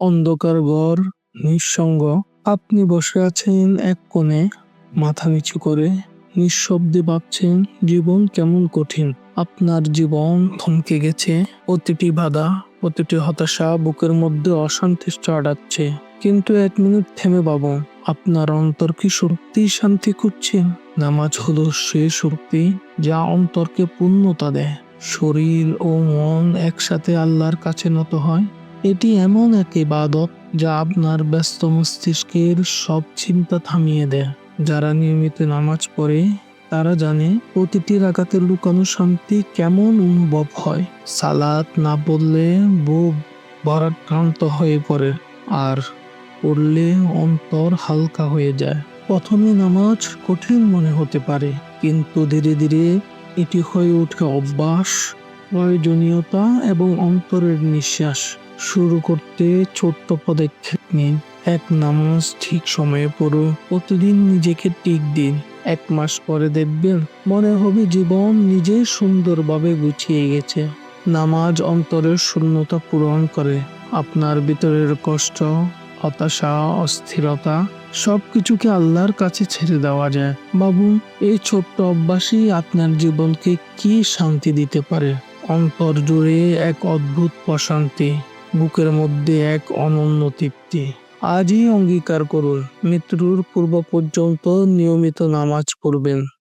অন্ধকার ঘর নিঃসঙ্গ। আপনি বসে আছেন এক কোণে, মাথা নিচু করে। নিঃশব্দে ভাবছেন, জীবন কেমন কঠিন। আপনার জীবন থমকে গেছে। প্রতিটি বাধা, প্রতিটি হতাশা বুকের মধ্যে অশান্তি চড়াচ্ছে কিন্তু এক মিনিট থেমে ভাবুন, আপনার অন্তর কি সত্যি শান্তি খুঁজছেন নামাজ হলো সে শক্তি যা অন্তরকে পূর্ণতা দেয়। শরীর ও মন একসাথে আল্লাহর কাছে নত হয়। এটি এমন এক ইবাদত যা আপনার ব্যস্ত মস্তিষ্কের সব চিন্তা থামিয়ে দেয়। যারা নিয়মিত নামাজ পড়ে, তারা জানে প্রতিটি রাগাতের লুকানো শান্তি কেমন অনুভব হয়। সালাত না পড়লে বুক ভরাক্রান্ত হয়ে পড়ে আর পড়লে অন্তর হালকা হয়ে যায়। প্রথমে নামাজ কঠিন মনে হতে পারে, কিন্তু ধীরে ধীরে এটি হয়ে ওঠে অভ্যাস, প্রয়োজনীয়তা এবং অন্তরের নিঃশ্বাস। শুরু করতে ছোট্ট পদক্ষেপ নিন। এক নামাজ ঠিক সময়ে পড়ো প্রতিদিন নিজেকে টিক দিন। এক মাস পরে দেখবেন মনে হবে জীবন নিজেই সুন্দরভাবে গুছিয়ে গেছে। নামাজ অন্তরের শূন্যতা পূরণ করে। আপনার ভিতরের কষ্ট, হতাশা, অস্থিরতা সবকিছুকে আল্লাহর কাছে ছেড়ে দেওয়া যায়। বাবু এই ছোট্ট অভ্যাসই আপনার জীবনকে কি শান্তি দিতে পারে? অন্তর জুড়ে এক অদ্ভুত প্রশান্তি। বুকের মধ্যে এক অনন্য তৃপ্তি। আজই অঙ্গীকার করুন মৃত্যুর পূর্ব পর্যন্ত নিয়মিত নামাজ পড়বেন।